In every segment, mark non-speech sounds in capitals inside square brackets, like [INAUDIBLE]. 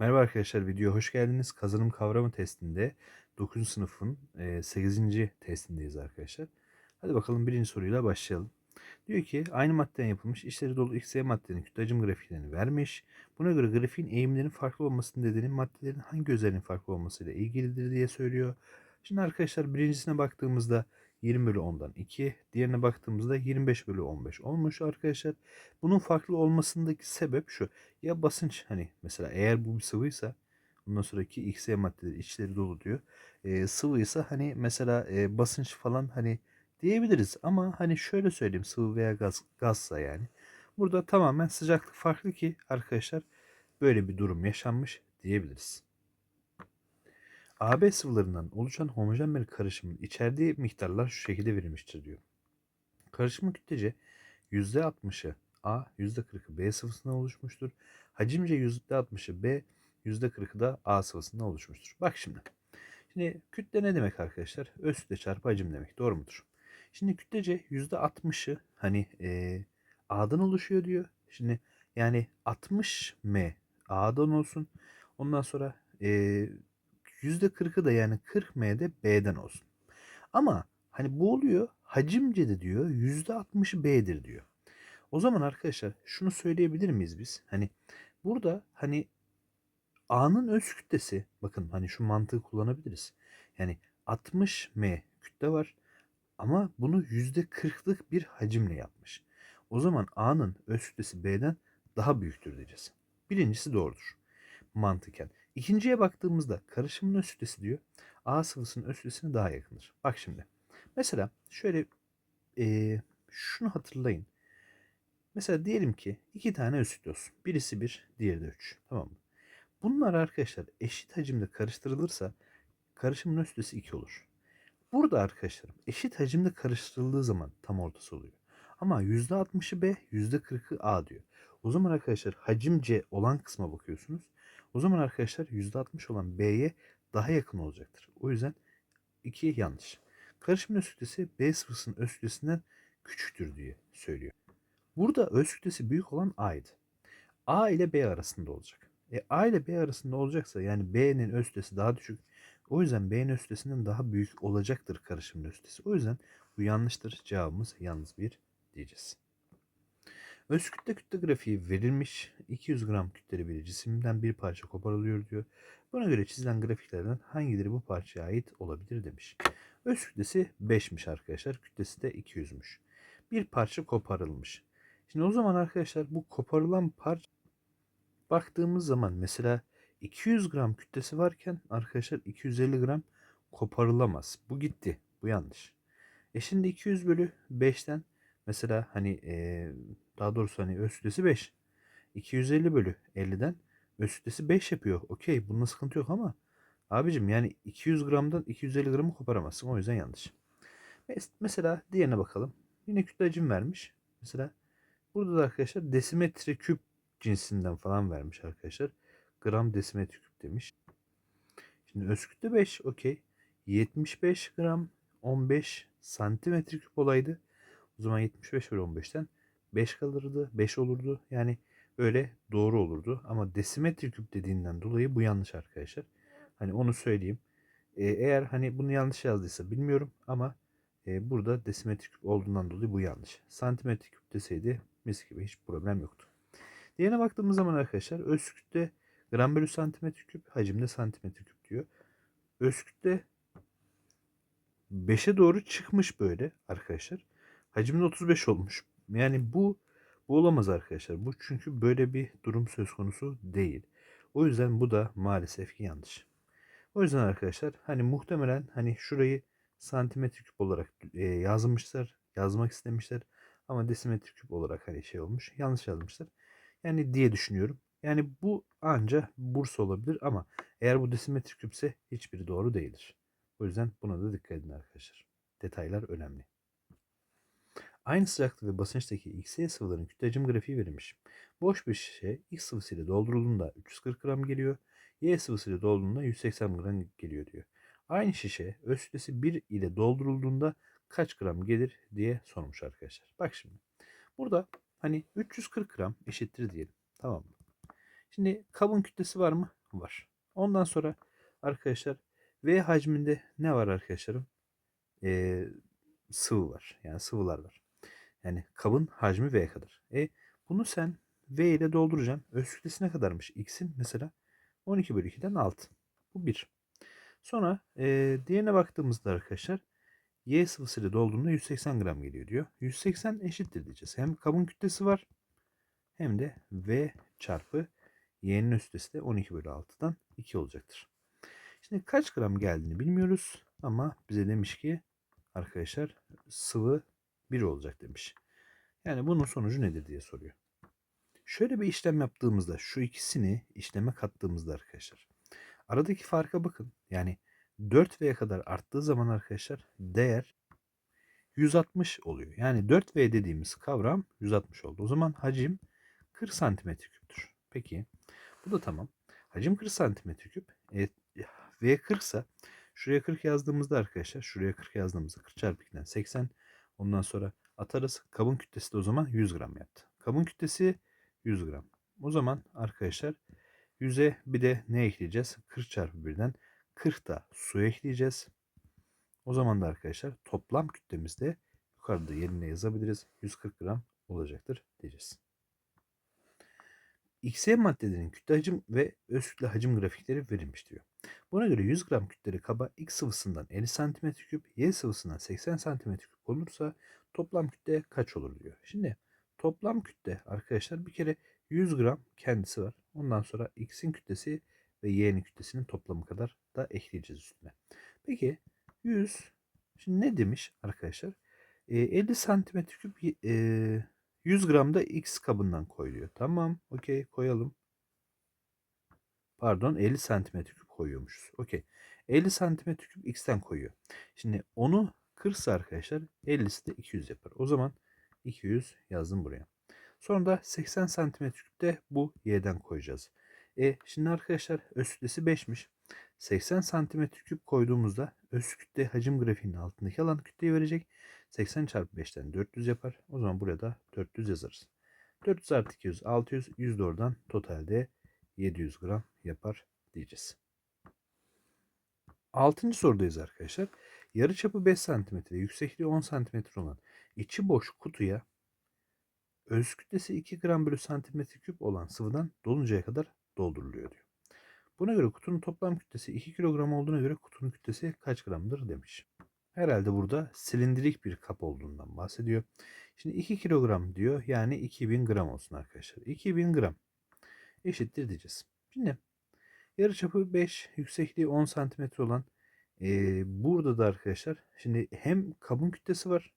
Merhaba arkadaşlar, videoya hoş geldiniz. Kazanım kavramı testinde 9. sınıfın e, 8. testindeyiz arkadaşlar. Hadi bakalım birinci soruyla başlayalım. Diyor ki aynı maddeden yapılmış işleri dolu XY maddenin kütle hacim grafiklerini vermiş. Buna göre grafiğin eğimlerinin farklı olmasının nedeni maddelerin hangi özelliğinin farklı olmasıyla ilgilidir diye söylüyor. Şimdi arkadaşlar birincisine baktığımızda 20 bölü 10'dan 2, diğerine baktığımızda 25 bölü 15 olmuş arkadaşlar. Bunun farklı olmasındaki sebep şu. Ya basınç hani mesela eğer bu bir sıvıysa ondan sonraki XY maddeleri içleri dolu diyor. E, sıvıysa hani mesela e, basınç falan hani diyebiliriz ama hani şöyle söyleyeyim sıvı veya gaz gazsa yani. Burada tamamen sıcaklık farklı ki arkadaşlar böyle bir durum yaşanmış diyebiliriz. AB sıvılarından oluşan homojen bir karışımın içerdiği miktarlar şu şekilde verilmiştir diyor. Karışımın kütlece %60'ı A, %40'ı B sıvısından oluşmuştur. Hacimce %60'ı B, %40'ı da A sıvısından oluşmuştur. Bak şimdi. Şimdi kütle ne demek arkadaşlar? Öz kütle çarpı hacim demek. Doğru mudur? Şimdi kütlece %60'ı hani e, A'dan oluşuyor diyor. Şimdi yani 60 M A'dan olsun. Ondan sonra e, %40'ı da yani 40 M de B'den olsun. Ama hani bu oluyor hacimce de diyor %60'ı B'dir diyor. O zaman arkadaşlar şunu söyleyebilir miyiz biz? Hani burada hani A'nın öz kütlesi bakın hani şu mantığı kullanabiliriz. Yani 60 M kütle var ama bunu %40'lık bir hacimle yapmış. O zaman A'nın öz kütlesi B'den daha büyüktür diyeceğiz. Birincisi doğrudur. Mantıken. İkinciye baktığımızda karışımın öz diyor. A sıvısının öz kütlesine daha yakındır. Bak şimdi. Mesela şöyle e, şunu hatırlayın. Mesela diyelim ki iki tane öz olsun. Birisi 1, diğeri de 3. Tamam mı? Bunlar arkadaşlar eşit hacimde karıştırılırsa karışımın öz kütlesi 2 olur. Burada arkadaşlarım eşit hacimde karıştırıldığı zaman tam ortası oluyor. Ama %60'ı B, %40'ı A diyor. O zaman arkadaşlar hacimce olan kısma bakıyorsunuz. O zaman arkadaşlar %60 olan B'ye daha yakın olacaktır. O yüzden 2 yanlış. Karışımın öz kütlesi B sıvısının öz kütlesinden küçüktür diye söylüyor. Burada öz kütlesi büyük olan A'ydı. A ile B arasında olacak. E, A ile B arasında olacaksa yani B'nin öz kütlesi daha düşük. O yüzden B'nin öz kütlesinden daha büyük olacaktır karışımın öz kütlesi. O yüzden bu yanlıştır. Cevabımız yalnız bir diyeceğiz. Öz kütle kütle grafiği verilmiş. 200 gram kütleli bir cisimden bir parça koparılıyor diyor. Buna göre çizilen grafiklerden hangileri bu parçaya ait olabilir demiş. Öz kütlesi 5'miş arkadaşlar. Kütlesi de 200'müş. Bir parça koparılmış. Şimdi o zaman arkadaşlar bu koparılan parça baktığımız zaman mesela 200 gram kütlesi varken arkadaşlar 250 gram koparılamaz. Bu gitti. Bu yanlış. E şimdi 200 bölü 5'ten mesela hani e, daha doğrusu hani öz kütlesi 5. 250 bölü 50'den öz kütlesi 5 yapıyor. Okey bunda sıkıntı yok ama abicim yani 200 gramdan 250 gramı koparamazsın. O yüzden yanlış. Mesela diğerine bakalım. Yine kütle vermiş. Mesela burada da arkadaşlar desimetre küp cinsinden falan vermiş arkadaşlar. Gram desimetre küp demiş. Şimdi öz kütle 5 okey. 75 gram 15 santimetre küp olaydı. O zaman 75 bölü 15'ten 5 kalırdı. 5 olurdu. Yani öyle doğru olurdu. Ama desimetre küp dediğinden dolayı bu yanlış arkadaşlar. Hani onu söyleyeyim. Ee, eğer hani bunu yanlış yazdıysa bilmiyorum ama e, burada desimetre küp olduğundan dolayı bu yanlış. Santimetre küp deseydi mis gibi hiç problem yoktu. Diğerine baktığımız zaman arkadaşlar öz kütle gram bölü santimetre küp hacimde santimetre küp diyor. Öz kütle 5'e doğru çıkmış böyle arkadaşlar. Hacimde 35 olmuş. Yani bu bu olamaz arkadaşlar. Bu çünkü böyle bir durum söz konusu değil. O yüzden bu da maalesef ki yanlış. O yüzden arkadaşlar hani muhtemelen hani şurayı santimetre küp olarak e, yazmışlar, yazmak istemişler ama desimetre küp olarak hani şey olmuş, yanlış yazmışlar. Yani diye düşünüyorum. Yani bu anca Bursa olabilir ama eğer bu desimetre küpse hiçbiri doğru değildir. O yüzden buna da dikkat edin arkadaşlar. Detaylar önemli. Aynı sıcaklık ve basınçtaki XY sıvıların kütle hacim grafiği verilmiş. Boş bir şişe X sıvısıyla doldurulduğunda 340 gram geliyor. Y sıvısıyla doldurulduğunda 180 gram geliyor diyor. Aynı şişe öz kütlesi 1 ile doldurulduğunda kaç gram gelir diye sormuş arkadaşlar. Bak şimdi. Burada hani 340 gram eşittir diyelim. Tamam mı? Şimdi kabın kütlesi var mı? var. Ondan sonra arkadaşlar V hacminde ne var arkadaşlarım? Ee, sıvı var. Yani sıvılar var. Yani kabın hacmi V kadar. E bunu sen V ile dolduracaksın. Öz kütlesi ne kadarmış? X'in mesela 12 bölü 2'den 6. Bu 1. Sonra e, diğerine baktığımızda arkadaşlar Y sıvısıyla dolduğunda 180 gram geliyor diyor. 180 eşittir diyeceğiz. Hem kabın kütlesi var hem de V çarpı Y'nin kütlesi de 12 bölü 6'dan 2 olacaktır. Şimdi kaç gram geldiğini bilmiyoruz ama bize demiş ki arkadaşlar sıvı 1 olacak demiş. Yani bunun sonucu nedir diye soruyor. Şöyle bir işlem yaptığımızda şu ikisini işleme kattığımızda arkadaşlar aradaki farka bakın. Yani 4V'ye kadar arttığı zaman arkadaşlar değer 160 oluyor. Yani 4V dediğimiz kavram 160 oldu. O zaman hacim 40 santimetre küptür. Peki bu da tamam. Hacim 40 santimetre küp. E, V 40 ise şuraya 40 yazdığımızda arkadaşlar şuraya 40 yazdığımızda 40 çarpı 2'den 80 ondan sonra atarız. Kabın kütlesi de o zaman 100 gram yaptı. Kabın kütlesi 100 gram. O zaman arkadaşlar 100'e bir de ne ekleyeceğiz? 40 çarpı 1'den 40 da su ekleyeceğiz. O zaman da arkadaşlar toplam kütlemizde yukarıda yerine yazabiliriz. 140 gram olacaktır diyeceğiz. XY maddelerin kütle hacim ve öz kütle hacim grafikleri verilmiş diyor. Buna göre 100 gram kütleli kaba X sıvısından 50 cm küp, Y sıvısından 80 cm küp olursa toplam kütle kaç olur diyor. Şimdi toplam kütle arkadaşlar bir kere 100 gram kendisi var. Ondan sonra X'in kütlesi ve Y'nin kütlesinin toplamı kadar da ekleyeceğiz üstüne. Peki 100 şimdi ne demiş arkadaşlar? E, 50 santimetre küp e, 100 gram da X kabından koyuluyor. Tamam okey koyalım. Pardon 50 santimetre küp koyuyormuşuz. Okey. 50 santimetre küp X'ten koyuyor. Şimdi onu 40 arkadaşlar 50'si de 200 yapar. O zaman 200 yazdım buraya. Sonra da 80 santimetre küpte bu Y'den koyacağız. E şimdi arkadaşlar öz kütlesi 5'miş. 80 santimetre küp koyduğumuzda öz kütle hacim grafiğinin altındaki alan kütleyi verecek. 80 çarpı 5'ten 400 yapar. O zaman buraya da 400 yazarız. 400 artı 200 600 100 de oradan totalde 700 gram yapar diyeceğiz. Altıncı sorudayız arkadaşlar. Yarıçapı 5 cm, yüksekliği 10 cm olan içi boş kutuya öz kütlesi 2 gram bölü santimetre küp olan sıvıdan doluncaya kadar dolduruluyor diyor. Buna göre kutunun toplam kütlesi 2 kilogram olduğuna göre kutunun kütlesi kaç gramdır demiş. Herhalde burada silindirik bir kap olduğundan bahsediyor. Şimdi 2 kilogram diyor yani 2000 gram olsun arkadaşlar. 2000 gram eşittir diyeceğiz. Şimdi yarıçapı 5 yüksekliği 10 santimetre olan e, burada da arkadaşlar şimdi hem kabın kütlesi var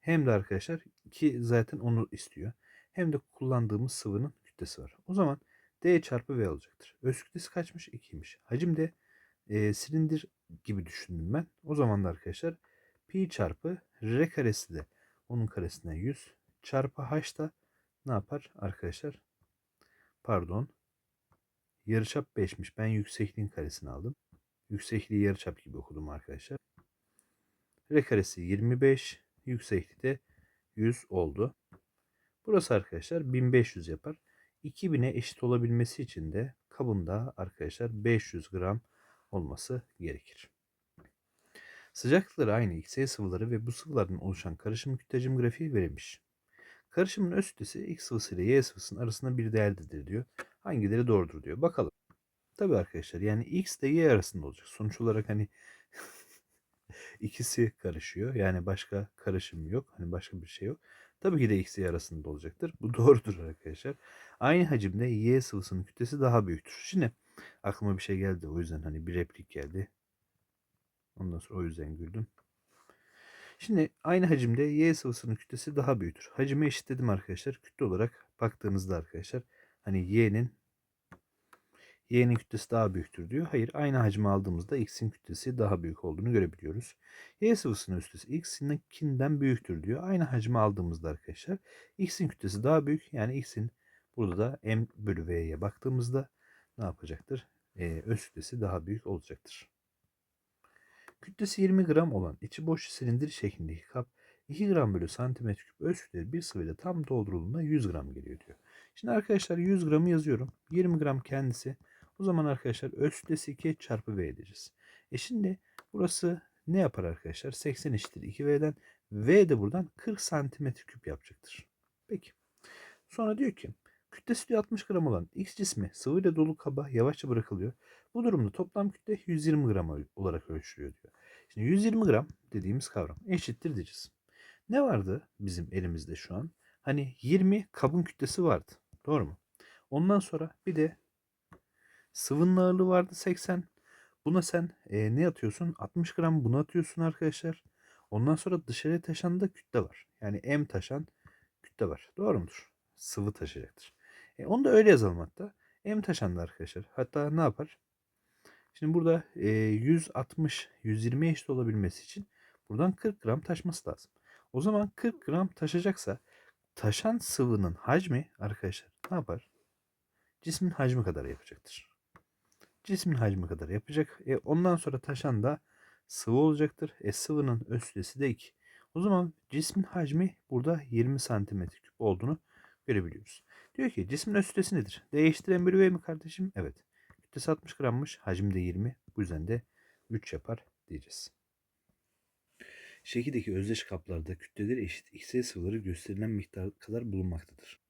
hem de arkadaşlar ki zaten onu istiyor. Hem de kullandığımız sıvının kütlesi var. O zaman D çarpı V olacaktır. Öz kütlesi kaçmış? 2'ymiş. Hacim de e, silindir gibi düşündüm ben. O zaman da arkadaşlar pi çarpı r karesi de onun karesinden 100 çarpı h da ne yapar arkadaşlar? Pardon. Yarıçap 5'miş. Ben yüksekliğin karesini aldım. Yüksekliği yarıçap gibi okudum arkadaşlar. R karesi 25. Yüksekliği de 100 oldu. Burası arkadaşlar 1500 yapar. 2000'e eşit olabilmesi için de kabında arkadaşlar 500 gram olması gerekir. Sıcaklıkları aynı XY sıvıları ve bu sıvılardan oluşan karışım kütlece grafiği verilmiş. Karışımın öz kütlesi X sıvısı ile Y sıvısının arasında bir değerdedir diyor. Hangileri doğrudur diyor. Bakalım. Tabi arkadaşlar yani X ile Y arasında olacak. Sonuç olarak hani [LAUGHS] ikisi karışıyor. Yani başka karışım yok. Hani başka bir şey yok. Tabii ki de X Y arasında olacaktır. Bu doğrudur arkadaşlar. Aynı hacimde Y sıvısının kütlesi daha büyüktür. Şimdi aklıma bir şey geldi. O yüzden hani bir replik geldi. Ondan sonra o yüzden güldüm. Şimdi aynı hacimde Y sıvısının kütlesi daha büyüktür. Hacimi eşitledim arkadaşlar. Kütle olarak baktığınızda arkadaşlar hani Y'nin Y'nin kütlesi daha büyüktür diyor. Hayır aynı hacmi aldığımızda X'in kütlesi daha büyük olduğunu görebiliyoruz. Y sıvısının kütlesi X'inkinden büyüktür diyor. Aynı hacmi aldığımızda arkadaşlar X'in kütlesi daha büyük. Yani X'in burada da M bölü V'ye baktığımızda ne yapacaktır? Ee, öz kütlesi daha büyük olacaktır. Kütlesi 20 gram olan içi boş silindir şeklindeki kap 2 gram bölü santimetre küp öz kütleli bir sıvıyla tam doldurulduğunda 100 gram geliyor diyor. Şimdi arkadaşlar 100 gramı yazıyorum. 20 gram kendisi. O zaman arkadaşlar öz kütlesi 2 çarpı V edeceğiz. E şimdi burası ne yapar arkadaşlar? 80 eşittir 2V'den. V de buradan 40 santimetre küp yapacaktır. Peki. Sonra diyor ki kütlesi diyor 60 gram olan X cismi sıvıyla dolu kaba yavaşça bırakılıyor. Bu durumda toplam kütle 120 gram olarak ölçülüyor diyor. Şimdi 120 gram dediğimiz kavram eşittir diyeceğiz. Ne vardı bizim elimizde şu an? Hani 20 kabın kütlesi vardı. Doğru mu? Ondan sonra bir de sıvının ağırlığı vardı 80. Buna sen e, ne atıyorsun? 60 gram bunu atıyorsun arkadaşlar. Ondan sonra dışarıya taşan da kütle var. Yani M taşan kütle var. Doğru mudur? Sıvı taşıyacaktır. E, onu da öyle yazalım hatta. M taşan da arkadaşlar. Hatta ne yapar? Şimdi burada e, 160, 120 eşit olabilmesi için buradan 40 gram taşması lazım. O zaman 40 gram taşıyacaksa taşan sıvının hacmi arkadaşlar ne yapar? Cismin hacmi kadar yapacaktır. Cismin hacmi kadar yapacak. E, ondan sonra taşan da sıvı olacaktır. E, sıvının öz kütlesi de 2. O zaman cismin hacmi burada 20 santimetre küp olduğunu görebiliyoruz. Diyor ki cismin öz nedir? Değiştiren bir V mi kardeşim? Evet. Kütlesi 60 grammış. Hacmi de 20. Bu yüzden de 3 yapar diyeceğiz. Şekildeki özdeş kaplarda kütleleri eşit X sıvıları gösterilen miktar kadar bulunmaktadır.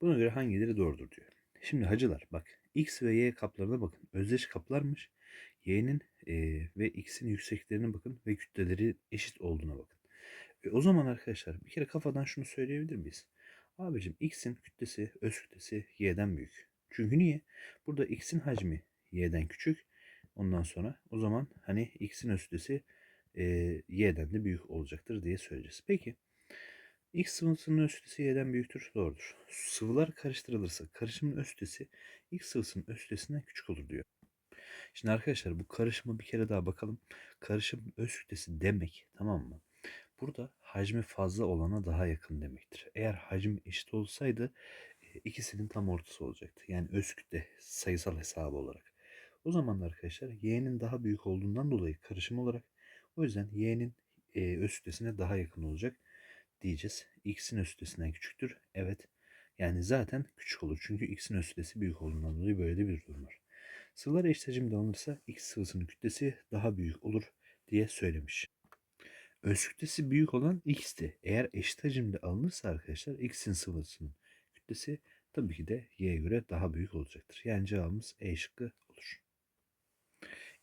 Buna göre hangileri doğrudur diyor. Şimdi hacılar bak X ve Y kaplarına bakın. Özdeş kaplarmış. Y'nin e, ve X'in yükseklerine bakın ve kütleleri eşit olduğuna bakın. E, o zaman arkadaşlar bir kere kafadan şunu söyleyebilir miyiz? Abicim X'in kütlesi öz kütlesi Y'den büyük. Çünkü niye? Burada X'in hacmi Y'den küçük. Ondan sonra o zaman hani X'in öz kütlesi e, Y'den de büyük olacaktır diye söyleyeceğiz. Peki X sıvısının öz kütlesi Y'den büyüktür. Doğrudur. Sıvılar karıştırılırsa karışımın öz kütlesi X sıvısının öz kütlesinden küçük olur diyor. Şimdi arkadaşlar bu karışımı bir kere daha bakalım. Karışım öz kütlesi demek tamam mı? Burada hacmi fazla olana daha yakın demektir. Eğer hacim eşit olsaydı ikisinin tam ortası olacaktı. Yani öz kütle sayısal hesabı olarak. O zaman arkadaşlar y'nin daha büyük olduğundan dolayı karışım olarak o yüzden y'nin e, öz kütlesine daha yakın olacak diyeceğiz. X'in öz kütlesinden küçüktür. Evet. Yani zaten küçük olur. Çünkü X'in kütlesi büyük olduğundan dolayı böyle de bir durum var. Sıvılar eşit hacimde alınırsa X sıvısının kütlesi daha büyük olur diye söylemiş. Öz kütlesi büyük olan X'ti. Eğer eşit hacimde alınırsa arkadaşlar X'in sıvısının kütlesi tabii ki de Y'ye göre daha büyük olacaktır. Yani cevabımız E şıkkı olur.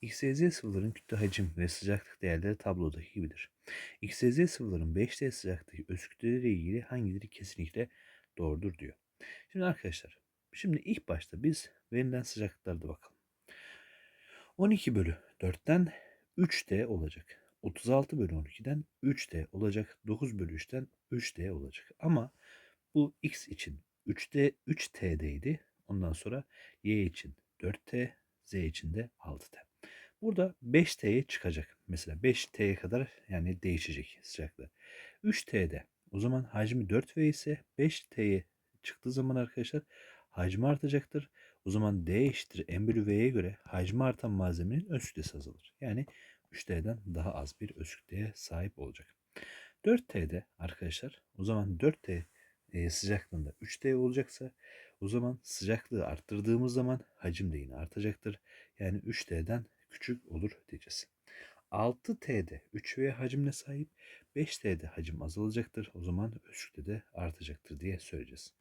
X, Y, Z sıvıların kütle hacim ve sıcaklık değerleri tablodaki gibidir. X, Y, Z sıvıların 5D sıcaklığındaki öz kütleleriyle ilgili hangileri kesinlikle doğrudur diyor. Şimdi arkadaşlar, şimdi ilk başta biz verilen sıcaklıklarda bakalım. 12 bölü 4'ten 3D olacak. 36 bölü 12'den 3D olacak. 9 bölü 3'ten 3D olacak. Ama bu X için 3D 3T'deydi. Ondan sonra Y için 4T, Z için de 6T. Burada 5T'ye çıkacak. Mesela 5T'ye kadar yani değişecek sıcaklığı. 3T'de o zaman hacmi 4V ise 5T'ye çıktığı zaman arkadaşlar hacmi artacaktır. O zaman D eşittir M bölü V'ye göre hacmi artan malzemenin öz kütlesi azalır. Yani 3T'den daha az bir öz kütleye sahip olacak. 4T'de arkadaşlar o zaman 4T e, sıcaklığında 3D olacaksa o zaman sıcaklığı arttırdığımız zaman hacim de yine artacaktır. Yani 3D'den küçük olur diyeceğiz. 6T'de 3V hacimle sahip 5T'de hacim azalacaktır. O zaman ölçükte de artacaktır diye söyleyeceğiz.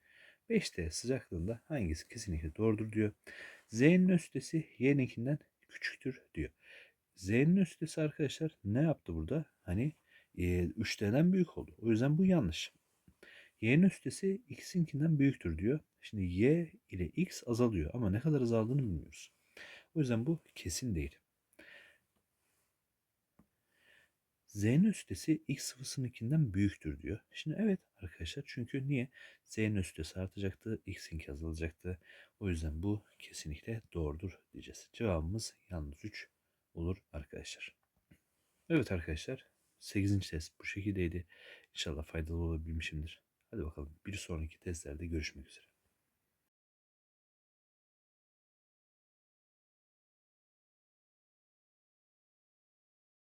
5T sıcaklığında hangisi kesinlikle doğrudur diyor. Z'nin östesi Y'ninkinden küçüktür diyor. Z'nin östesi arkadaşlar ne yaptı burada? Hani e, 3T'den büyük oldu. O yüzden bu yanlış. Y'nin östesi x'inkinden büyüktür diyor. Şimdi y ile x azalıyor ama ne kadar azaldığını bilmiyoruz. O yüzden bu kesin değil. Z'nin östesi x sıvısınınkinden büyüktür diyor. Şimdi evet arkadaşlar çünkü niye? Z'nin östesi artacaktı, x'inki azalacaktı. O yüzden bu kesinlikle doğrudur diyeceğiz. Cevabımız yalnız 3 olur arkadaşlar. Evet arkadaşlar 8. test bu şekildeydi. İnşallah faydalı olabilmişimdir. Hadi bakalım bir sonraki testlerde görüşmek üzere.